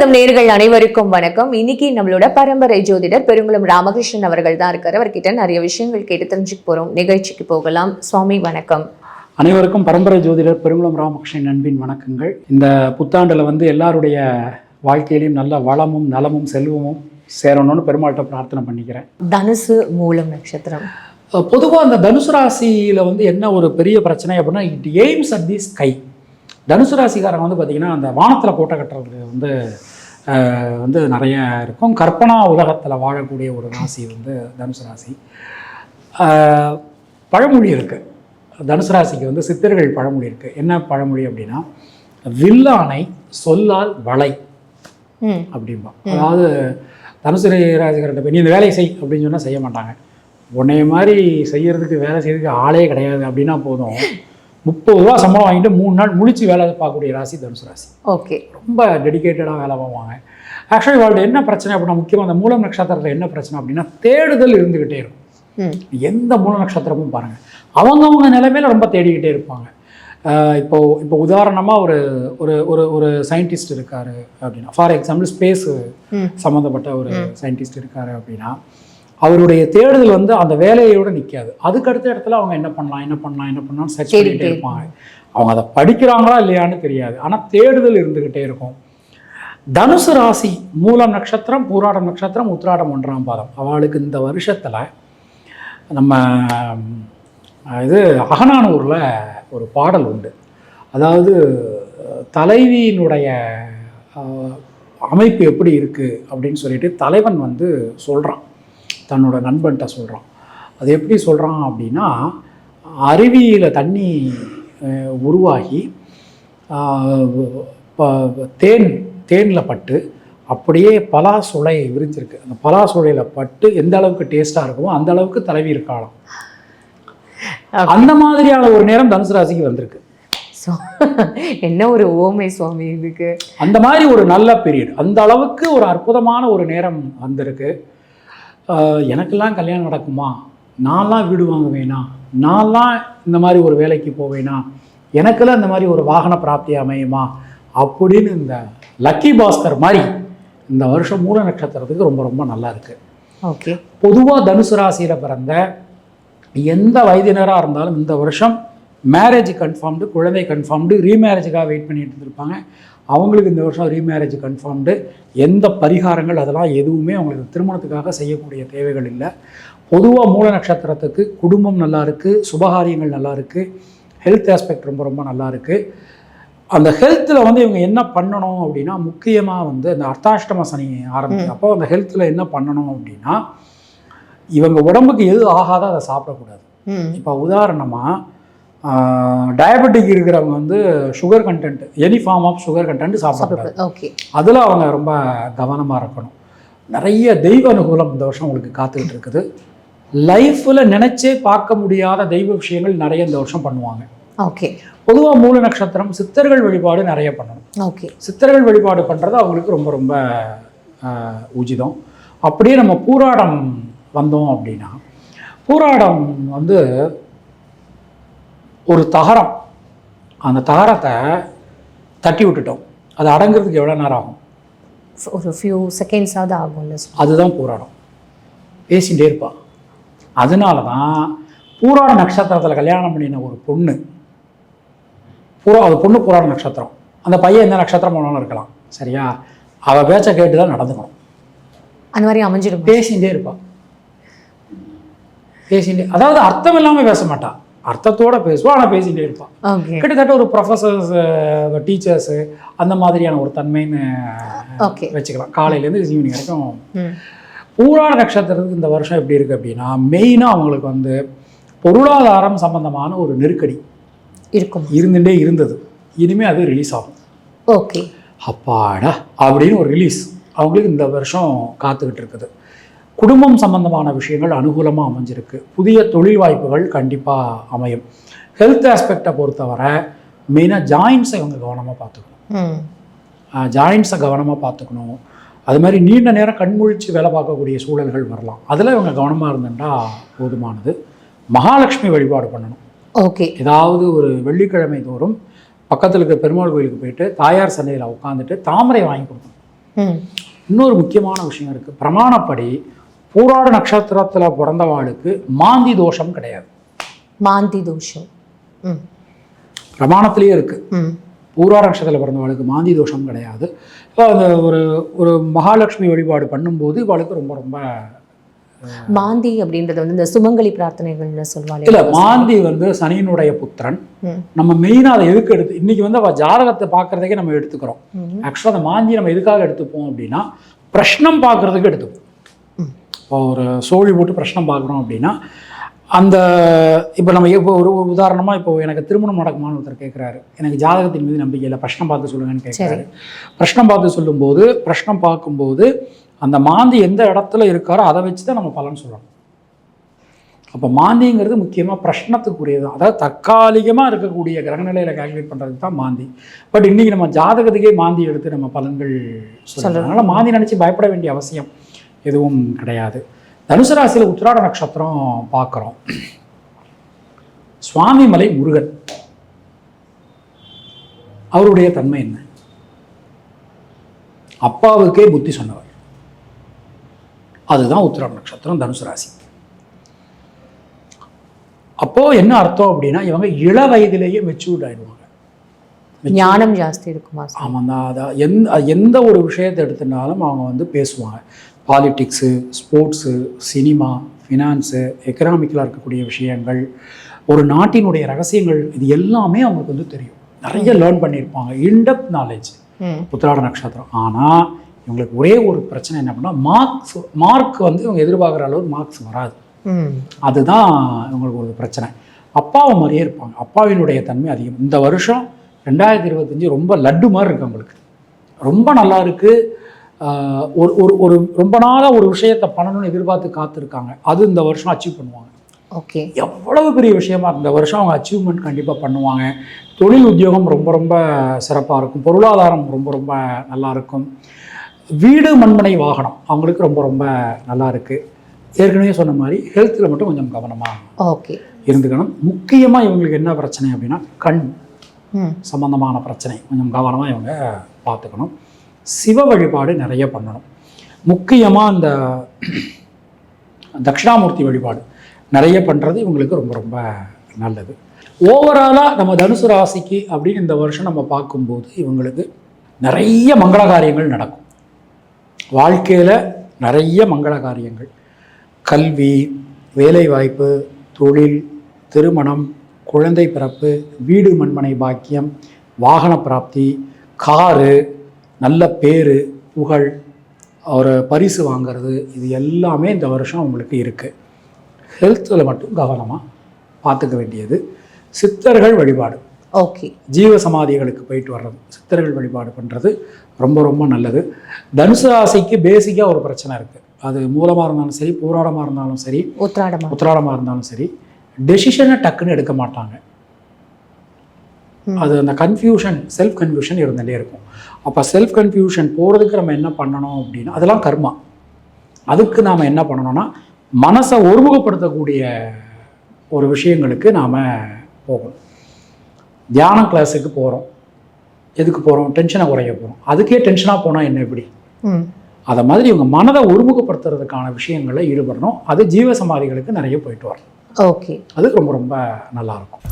அற்புதம் நேர்கள் அனைவருக்கும் வணக்கம். இன்னைக்கு நம்மளோட பரம்பரை ஜோதிடர் பெருங்குளம் ராமகிருஷ்ணன் அவர்கள் தான் இருக்காரு. அவர்கிட்ட நிறைய விஷயங்கள் கேட்டு தெரிஞ்சுக்க போறோம். நிகழ்ச்சிக்கு போகலாம். சுவாமி வணக்கம். அனைவருக்கும் பரம்பரை ஜோதிடர் பெருங்குளம் ராமகிருஷ்ணன் அன்பின் வணக்கங்கள். இந்த புத்தாண்டில் வந்து எல்லாருடைய வாழ்க்கையிலையும் நல்ல வளமும் நலமும் செல்வமும் சேரணும்னு பெருமாள்கிட்ட பிரார்த்தனை பண்ணிக்கிறேன். தனுசு மூலம் நட்சத்திரம். பொதுவாக அந்த தனுசு ராசியில் வந்து என்ன ஒரு பெரிய பிரச்சனை அப்படின்னா it aims at the sky தனுசு ராசிக்காரங்க வந்து பார்த்திங்கன்னா அந்த வானத்தில் கோட்டை கட்டுறது வந்து வந்து நிறைய இருக்கும். கற்பனா உலகத்தில் வாழக்கூடிய ஒரு ராசி வந்து தனுசு ராசி. பழமொழி இருக்குது தனுசு ராசிக்கு வந்து சித்தர்கள் பழமொழி இருக்குது என்ன பழமொழி அப்படின்னா வில்லானை சொல்லால் வளை ம். அப்படிம்பா. அதாவது தனுசு ராசிக்காரர்கிட்ட போய் நீ இந்த வேலையை செய் அப்படின்னு சொன்னால் செய்ய மாட்டாங்க. உன்னைய மாதிரி செய்யறதுக்கு வேலை செய்யறதுக்கு ஆளே கிடையாது அப்படின்னா போதும். முப்பது ரூபா சம்பளம் வாங்கிட்டு மூணு நாள் முழிச்சு வேலை பார்க்கக்கூடிய ராசி தனுசு ராசி. ஓகே. ரொம்ப டெடிகேட்டடாக வேலை பார்ப்பாங்க. ஆக்சுவலி வாழ்க்கை என்ன பிரச்சனை அப்படின்னா முக்கியமாக அந்த மூலம் நட்சத்திரத்தில் என்ன பிரச்சனை அப்படின்னா தேடுதல் இருந்துக்கிட்டே இருக்கும். எந்த மூல நட்சத்திரமும் பாருங்கள் அவங்கவுங்க நிலைமையில ரொம்ப தேடிக்கிட்டே இருப்பாங்க. இப்போ இப்போ உதாரணமாக ஒரு ஒரு ஒரு ஒரு சயின்டிஸ்ட் இருக்காரு அப்படின்னா ஃபார் எக்ஸாம்பிள் ஸ்பேஸ். சம்மந்தப்பட்ட ஒரு சயின்டிஸ்ட் இருக்காரு அப்படின்னா அவருடைய தேடுதல் வந்து அந்த வேலையோட நிற்காது அதுக்கு அடுத்த இடத்துல அவங்க என்ன பண்ணலாம் என்ன பண்ணலாம் என்ன பண்ணலாம்னு சர்ச் பண்ணிக்கிட்டே இருப்பாங்க. அவங்க அதை படிக்கிறாங்களா இல்லையான்னு தெரியாது. ஆனால் தேடுதல் இருந்துக்கிட்டே இருக்கும். தனுசு ராசி மூலம் நட்சத்திரம் பூராடம் நட்சத்திரம் உத்திராடம் ஒன்றாம் பாதம். அவளுக்கு இந்த வருஷத்தில் நம்ம இது அகனானூரில் ஒரு பாடல் உண்டு. அதாவது தலைவியினுடைய அமைப்பு எப்படி இருக்குது அப்படின்னு சொல்லிட்டு தலைவன் வந்து சொல்கிறான் தன்னோட நண்பன்கிட்ட சொல்கிறான் அது எப்படி சொல்கிறான் அப்படின்னா அருவியில் தண்ணி உருவாகி ப- தேன் தேனில் பட்டு அப்படியே பலாசுளை விரிஞ்சிருக்கு. அந்த பலாசுளையில் பட்டு எந்த அளவுக்கு டேஸ்ட்டாக இருக்குமோ அந்த அளவுக்கு தலைவி இருக்காளாம். அந்த மாதிரியான ஒரு நேரம் தனுசு ராசிக்கு வந்திருக்கு. என்ன ஒரு ஓமை சுவாமி இதுக்கு? அந்த மாதிரி ஒரு நல்ல பீரியட் அந்த அளவுக்கு ஒரு அற்புதமான ஒரு நேரம் வந்திருக்கு. எனக்கெல்லாம் கல்யாணம் நடக்குமா? நான்லாம் வீடு வாங்குவேனா? நான்லாம் இந்த மாதிரி ஒரு வேலைக்கு போவேனா? எனக்கெல்லாம் இந்த மாதிரி ஒரு வாகன பிராப்தி அமையுமா? அப்படின்னு இந்த லக்கி பாஸ்கர் மாதிரி இந்த வருஷம் மூல நட்சத்திரத்துக்கு ரொம்ப ரொம்ப நல்லா இருக்கு. ஓகே பொதுவாக தனுசு ராசியில் பிறந்த எந்த வயதினராக இருந்தாலும் இந்த வருஷம் மேரேஜ் கன்ஃபார்ம்டு குழந்தை கன்ஃபார்ம்டு ரீமேரேஜுக்காக வெயிட் பண்ணிட்டு இருந்திருப்பாங்க. அவங்களுக்கு இந்த வருஷம் ரீமேரேஜ் கன்ஃபார்ம்டு எந்த பரிகாரங்கள் அதெல்லாம் எதுவுமே அவங்களுக்கு திருமணத்துக்காக செய்யக்கூடிய தேவைகள் இல்லை. பொதுவாக மூல நட்சத்திரத்துக்கு குடும்பம் நல்லா இருக்குது சுபகாரியங்கள் நல்லா இருக்குது ஹெல்த் ஆஸ்பெக்ட் ரொம்ப ரொம்ப நல்லா இருக்குது அந்த ஹெல்த்தில் வந்து இவங்க என்ன பண்ணணும் அப்படின்னா முக்கியமாக வந்து இந்த அர்த்தாஷ்டம சனி ஆரம்பிச்சு அப்போ அந்த ஹெல்த்தில் என்ன பண்ணணும் அப்படின்னா இவங்க உடம்புக்கு எது ஆகாதோ அதை சாப்பிடக்கூடாது. இப்போ உதாரணமாக டயபெட்டிக் இருக்கிறவங்க வந்து sugar content any form of sugar content சாப்பிடக்கூடாது. ஓகே. அதில் அவங்க ரொம்ப கவனமாக இருக்கணும். நிறைய தெய்வ அனுகூலம் இந்த வருஷம் உங்களுக்கு காத்துக்கிட்டு இருக்குது. லைஃப்பில் நினச்சே பார்க்க முடியாத தெய்வ விஷயங்கள் நிறைய இந்த வருஷம் பண்ணுவாங்க. ஓகே. பொதுவாக மூல நட்சத்திரம் சித்தர்கள் வழிபாடு நிறைய பண்ணணும். ஓகே. சித்தர்கள் வழிபாடு பண்ணுறது அவங்களுக்கு ரொம்ப ரொம்ப உச்சிதம் அப்படியே நம்ம பூராடம் வந்தோம் அப்படின்னா பூராடம் வந்து ஒரு தகரம். அந்த தகரத்தை தட்டி விட்டுட்டோம். அது அடங்குறதுக்கு எவ்வளோ நேரம் ஆகும்? ஒரு ஃபியூ செகண்ட்ஸாவது ஆகும்ல சுவாமி. அதுதான் பூராடம். பேசிகிட்டே இருப்பா. அதனால தான் பூராட நட்சத்திரத்தில் கல்யாணம் பண்ணின ஒரு பொண்ணு பூரா அது பொண்ணு பூராட நட்சத்திரம். அந்த பையன் எந்த நட்சத்திரம் போனாலும் இருக்கலாம். சரியா? அவள் பேச்சை கேட்டு தான் நடந்துக்கணும். அந்த மாதிரி அமைஞ்சிடும்? பேசிகிட்டே இருப்பாள் பேசிகிட்டே அதாவது அர்த்தம் இல்லாமல் பேச மாட்டா. அர்த்தத்தோட பேசுவா ஆனால் பேசிகிட்டே இருப்பாள் கிட்டத்தட்ட ஒரு ப்ரொஃபஸர்ஸ் டீச்சர்ஸு அந்த மாதிரியான ஒரு தன்மைன்னு வச்சுக்கலாம். காலையிலேருந்து ஈவினிங் வரைக்கும். ம். பூராட நட்சத்திரத்துக்கு இந்த வருஷம் எப்படி இருக்குது அப்படின்னா மெயினாக அவங்களுக்கு வந்து பொருளாதாரம் சம்பந்தமான ஒரு நெருக்கடி. இருக்கும்? இருந்துகிட்டே இருந்தது. இனிமேல் அது ரிலீஸ் ஆகும். ஓகே அப்பாடா அப்படின்னு ஒரு ரிலீஸ் அவங்களுக்கு இந்த வருஷம் காத்துக்கிட்டு இருக்குது. குடும்பம் சம்பந்தமான விஷயங்கள் அனுகூலமாக அமைஞ்சிருக்கு. புதிய தொழில் வாய்ப்புகள் கண்டிப்பாக அமையும். ஹெல்த் ஆஸ்பெக்டை பொறுத்தவரை மெயினாக ஜாயின்ஸை இவங்க கவனமாக பார்த்துக்கணும். ஜாயின்ஸை கவனமாக பார்த்துக்கணும். அது மாதிரி நீண்ட நேரம் கண்முழிச்சு வேலை பார்க்கக்கூடிய சூழல்கள் வரலாம். அதில் இவங்க கவனமாக இருந்துட்டா போதுமானது. மகாலட்சுமி வழிபாடு பண்ணணும். ஓகே. ஏதாவது ஒரு வெள்ளிக்கிழமை தோறும் பக்கத்தில் இருக்க பெருமாள் கோயிலுக்கு போயிட்டு தாயார் சந்தையில் உட்காந்துட்டு தாமரை வாங்கி கொடுக்கணும். ம். இன்னொரு முக்கியமான விஷயம் இருக்குது பிரமாணப்படி பூராட நட்சத்திரத்தில் பிறந்தவாளுக்கு மாந்தி தோஷம் கிடையாது. மாந்தி தோஷம். ம். பிரமாணத்திலேயே இருக்குது ம். பூராட நட்சத்திரத்தில் பிறந்தவாளுக்கு மாந்தி தோஷம் கிடையாது. இப்போ அந்த ஒரு ஒரு மகாலட்சுமி வழிபாடு பண்ணும்போது இவாளுக்கு ரொம்ப ரொம்ப மாந்தி அப்படின்றது வந்து இந்த சுமங்கலி பிரார்த்தனைகள்னு சொல்லுவாங்க இல்லை மாந்தி வந்து சனியினுடைய புத்திரன். நம்ம மெயினாக அதை எதுக்கு எடுத்து இன்னைக்கு வந்து அவள் ஜாதகத்தை பார்க்கறதுக்கே நம்ம எடுத்துக்கிறோம். ஆக்சுவலாக அந்த மாந்தி நம்ம எதுக்காக எடுத்துப்போம் அப்படின்னா பிரஷ்னம் பார்க்கறதுக்கு எடுத்துப்போம். இப்போ ஒரு சோழி போட்டு பிரஷ்னம் பார்க்குறோம் அப்படின்னா அந்த இப்போ நம்ம இப்போ ஒரு உதாரணமாக இப்போ எனக்கு திருமணம் நடக்குமான்னு ஒருத்தர் கேட்குறாரு எனக்கு ஜாதகத்தின் மீது நம்பிக்கை இல்லை பிரஷ்னம் பார்த்து சொல்லுங்கன்னு கேட்குறாரு பிரஷ்னம் பார்த்து சொல்லும்போது பிரஷ்னம் பார்க்கும்போது அந்த மாந்தி எந்த இடத்துல இருக்காரோ அதை வச்சு தான் நம்ம பலன் சொல்லணும். அப்போ மாந்திங்கிறது முக்கியமாக பிரஷ்னத்துக்குரியது. தான் அதாவது தற்காலிகமாக இருக்கக்கூடிய கிரகநிலையில் கால்குலேட் பண்ணுறதுக்கு தான் மாந்தி. பட் இன்றைக்கி நம்ம ஜாதகத்துக்கே மாந்தி எடுத்து நம்ம பலன்கள் சொல்கிறோம் அதனால் மாந்தி நினச்சி பயப்பட வேண்டிய அவசியம் எதுவும் கிடையாது. தனுசு ராசியில் உத்திராட நட்சத்திரம் பார்க்குறோம். சுவாமிமலை முருகன். அவருடைய தன்மை என்ன? அப்பாவுக்கே புத்தி சொன்னவர். அதுதான் உத்திராட நட்சத்திரம் தனுசு ராசி. அப்போ என்ன அர்த்தம் அப்படின்னா இவங்க இள வயதிலேயே மெச்சூர்ட் ஆயிடுவாங்க. ஞானம் ஜாஸ்தி இருக்குமா ஆமாம் தான் அதான் எந்த எந்த ஒரு விஷயத்தை எடுத்துனாலும் அவங்க வந்து பேசுவாங்க. பாலிட்டிக்ஸு ஸ்போர்ட்ஸு சினிமா ஃபினான்ஸு எக்கனாமிக்கலாக இருக்கக்கூடிய விஷயங்கள் ஒரு நாட்டினுடைய ரகசியங்கள் இது எல்லாமே அவங்களுக்கு வந்து தெரியும். நிறைய லேர்ன் பண்ணியிருப்பாங்க. இன்டெப்த் நாலேஜ் ம். உத்திராட நட்சத்திரம். ஆனால் இவங்களுக்கு ஒரே ஒரு பிரச்சனை என்ன பண்ணால் மார்க்ஸ் மார்க் வந்து இவங்க எதிர்பார்க்குற அளவு மார்க்ஸ் வராது. அதுதான் இவங்களுக்கு ஒரு பிரச்சனை. அப்பாவை மாதிரியே இருப்பாங்க. அப்பாவினுடைய தன்மை அதிகம். இந்த வருஷம் ரெண்டாயிரத்தி இருபத்தஞ்சி ரொம்ப லட்டு மாதிரி இருக்கு அவங்களுக்கு. ரொம்ப நல்லா இருக்கு. ஆஹ் ஒரு ஒரு ஒரு ரொம்ப நாளாக ஒரு விஷயத்தை பண்ணணும்னு எதிர்பார்த்து காத்திருக்காங்க. அது இந்த வருஷம் அச்சீவ் பண்ணுவாங்க. ஓகே. எவ்வளவு பெரிய விஷயமா. இந்த வருஷம் அவங்க அச்சீவ்மெண்ட் கண்டிப்பாக பண்ணுவாங்க. தொழில் உத்தியோகம் ரொம்ப ரொம்ப சிறப்பாக இருக்கும். பொருளாதாரம் ரொம்ப ரொம்ப நல்லா இருக்கும். வீடு மண்மனை வாகனம். அவங்களுக்கு ரொம்ப ரொம்ப நல்லா இருக்கு. ஏற்கனவே சொன்ன மாதிரி ஹெல்த்தில் மட்டும் கொஞ்சம் கவனமாக ஓகே. இருந்துக்கணும். முக்கியமாக இவங்களுக்கு என்ன பிரச்சனை அப்படின்னா கண் சம்பந்தமான பிரச்சனை. கொஞ்சம் கவனமாக இவங்க பார்த்துக்கணும். சிவ வழிபாடு நிறைய பண்ணணும். முக்கியமாக இந்த தட்சிணாமூர்த்தி வழிபாடு நிறைய பண்ணுறது இவங்களுக்கு ரொம்ப ரொம்ப நல்லது. ஓவராலாக நம்ம தனுசு ராசிக்கு அப்படின்னு இந்த வருஷம் நம்ம பார்க்கும்போது இவங்களுக்கு நிறைய மங்கள காரியங்கள் நடக்கும். வாழ்க்கையில் நிறைய மங்கள காரியங்கள். கல்வி வேலைவாய்ப்பு தொழில் திருமணம் குழந்தை பிறப்பு வீடு மண்மனை பாக்கியம் வாகன பிராப்தி காரு நல்ல பேரு புகழ் ஒரு பரிசு வாங்குறது இது எல்லாமே இந்த வருஷம் உங்களுக்கு இருக்குது ஹெல்த்தில் மட்டும் கவனமாக பார்த்துக்க வேண்டியது. சித்தர்கள் வழிபாடு. ஓகே. ஜீவ சமாதிகளுக்கு போயிட்டு வர்றது சித்தர்கள் வழிபாடு பண்ணுறது ரொம்ப ரொம்ப நல்லது. தனுசு ராசிக்கு பேசிக்காக ஒரு பிரச்சனை இருக்குது அது மூலமாக இருந்தாலும் சரி போராடமாக இருந்தாலும் சரி உத்ராடமா உத்திராடமாக இருந்தாலும் சரி டெசிஷனை டக்குன்னு எடுக்க மாட்டாங்க. அது அந்த கன்ஃபியூஷன் செல்ஃப் கன்ஃபியூஷன் இருந்துகிட்டே இருக்கும். அப்போ செல்ஃப் கன்ஃபியூஷன் போகிறதுக்கு நம்ம என்ன பண்ணணும் அப்படின்னா அதெல்லாம் கர்மா. அதுக்கு நாம் என்ன பண்ணணும்னா மனசை ஒருமுகப்படுத்தக்கூடிய ஒரு விஷயங்களுக்கு நாம் போகணும். தியான கிளாஸுக்கு போகிறோம் எதுக்கு போகிறோம் டென்ஷனை குறைய போகிறோம் அதுக்கே டென்ஷனாக போனால் என்ன எப்படி அதை மாதிரி இவங்க மனதை ஒருமுகப்படுத்துறதுக்கான விஷயங்களில் ஈடுபடணும். அது ஜீவ சமாதிகளுக்கு நிறைய போயிட்டு வரணும். ஓகே. அது ரொம்ப ரொம்ப நல்லா இருக்கும்.